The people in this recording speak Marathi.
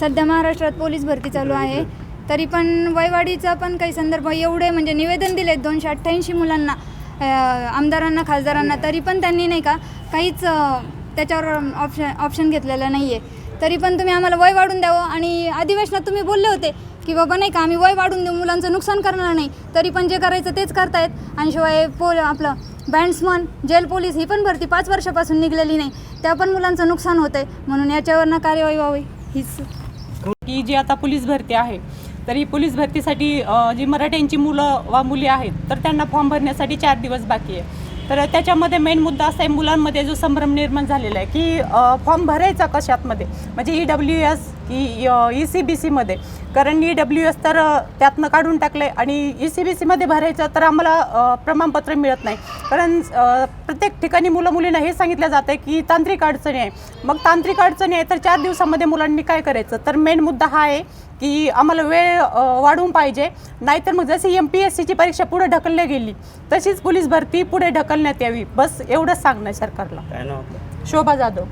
सध्या महाराष्ट्रात पोलीस भरती चालू आहे. तरी पण वयवाढीचा पण काही संदर्भ एवढे म्हणजे निवेदन दिले दोनशे अठ्ठ्याऐंशी मुलांना आमदारांना खासदारांना तरी पण त्यांनी नाही का काहीच त्याच्यावर ऑप्शन ऑप्शन घेतलेलं नाही आहे तरी पण तुम्ही आम्हाला वय वाढून द्यावं. आणि अधिवेशनात तुम्ही बोलले होते की बाबा नाही का आम्ही वय वाढून देऊ. मुलांचं नुकसान करणार नाही. तरी पण जे करायचं तेच करतायत. आणि शिवाय पोल आपलं बँड्समन जेल पोलीस ही पण भरती पाच वर्षापासून निघलेली नाही. त्या पण मुलांचं नुकसान होतं आहे म्हणून याच्यावरनं कार्यवाही व्हावी. हीच. की जी आता पोलीस भरती आहे तर ही पोलीस भरतीसाठी जी मराठ्यांची मुलं वा मुली आहेत तर त्यांना फॉर्म भरण्यासाठी चार दिवस बाकी आहे. तर त्याच्यामध्ये मेन मुद्दा असा आहे मुलांमध्ये जो संभ्रम निर्माण झालेला आहे की फॉर्म भरायचा कशातमध्ये? म्हणजे ई डब्ल्यू एस की ई सी बी सीमध्ये कारण ई डब्ल्यू एस तर त्यातनं काढून टाकलं आहे आणि ई सी बी सीमध्ये भरायचं तर आम्हाला प्रमाणपत्र मिळत नाही. कारण प्रत्येक ठिकाणी मुलं मुलींना हे सांगितलं जातं की तांत्रिक अडचणी आहे. मग तांत्रिक अडचणी आहे तर चार दिवसामध्ये मुलांनी काय करायचं? तर मेन मुद्दा हा आहे की आम्हाला वेळ वाढवून पाहिजे. नाहीतर मग जशी एम पी एस सीची परीक्षा पुढे ढकलली गेली तशीच पोलीस भरती पुढे ढकलण्यात यावी. बस एवढंच सांगणं सरकारला? शोभा जाधव.